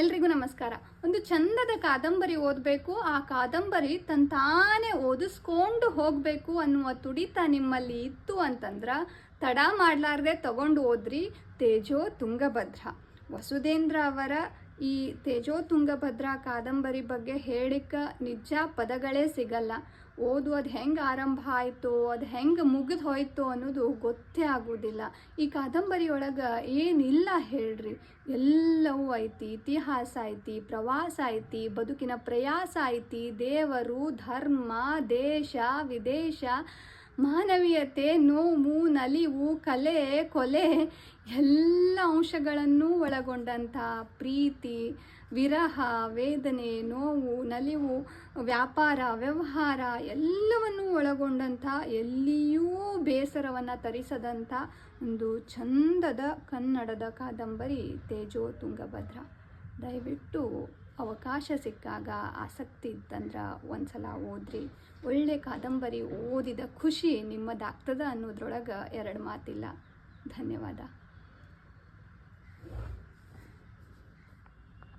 ಎಲ್ರಿಗೂ ನಮಸ್ಕಾರ. ಒಂದು ಚಂದದ ಕಾದಂಬರಿ ಓದಬೇಕು, ಆ ಕಾದಂಬರಿ ತಂತಾನೆ ಓದಿಸ್ಕೊಂಡು ಹೋಗಬೇಕು ಅನ್ನುವ ತುಡಿತ ನಿಮ್ಮಲ್ಲಿ ಇತ್ತು ಅಂತಂದ್ರೆ ತಡ ಮಾಡಲಾರ್ದೆ ತಗೊಂಡು ಓದ್ರಿ, ತೇಜೋ ತುಂಗಭದ್ರ. ವಸುಧೇಂದ್ರ ಅವರ ಈ ತೇಜೋ ತುಂಗಭದ್ರ ಕಾದಂಬರಿ ಬಗ್ಗೆ ಹೇಳಿಕ ನಿಜ ಪದಗಳೇ ಸಿಗಲ್ಲ. ಓದು, ಅದು ಹೆಂಗೆ ಆರಂಭ ಆಯಿತು, ಅದು ಹೆಂಗೆ ಮುಗಿದು ಹೋಯ್ತು ಅನ್ನೋದು ಗೊತ್ತೇ ಆಗೋದಿಲ್ಲ. ಈ ಕಾದಂಬರಿ ಒಳಗೆ ಏನಿಲ್ಲ ಹೇಳ್ರಿ. ಎಲ್ಲವೂ ಐತಿ, ಇತಿಹಾಸ ಐತಿ, ಪ್ರವಾಸ ಐತಿ, ಬದುಕಿನ ಪ್ರಯಾಸ ಐತಿ, ದೇವರು, ಧರ್ಮ, ದೇಶ, ವಿದೇಶ, ಮಾನವೀಯತೆ, ನೋವು ನಲಿವು, ಕಲೆ, ಕೊಲೆ, ಎಲ್ಲ ಅಂಶಗಳನ್ನು ಒಳಗೊಂಡಂಥ ಪ್ರೀತಿ, ವಿರಹ, ವೇದನೆ, ನೋವು, ನಲಿವು, ವ್ಯಾಪಾರ, ವ್ಯವಹಾರ ಎಲ್ಲವನ್ನೂ ಒಳಗೊಂಡಂಥ ಎಲ್ಲಿಯೂ ಬೇಸರವನ್ನು ತರಿಸದಂಥ ಒಂದು ಚಂದದ ಕನ್ನಡದ ಕಾದಂಬರಿ ತೇಜೋ ತುಂಗಭದ್ರ. ದಯವಿಟ್ಟು ಅವಕಾಶ ಸಿಕ್ಕಾಗ ಆಸಕ್ತಿ ಇತ್ತಂದ್ರೆ ಒಂದ್ಸಲ ಓದ್ರಿ. ಒಳ್ಳೆ ಕಾದಂಬರಿ ಓದಿದ ಖುಷಿ ನಿಮ್ಮದಾಗ್ತದ ಅನ್ನೋದ್ರೊಳಗೆ ಎರಡು ಮಾತಿಲ್ಲ. ಧನ್ಯವಾದ.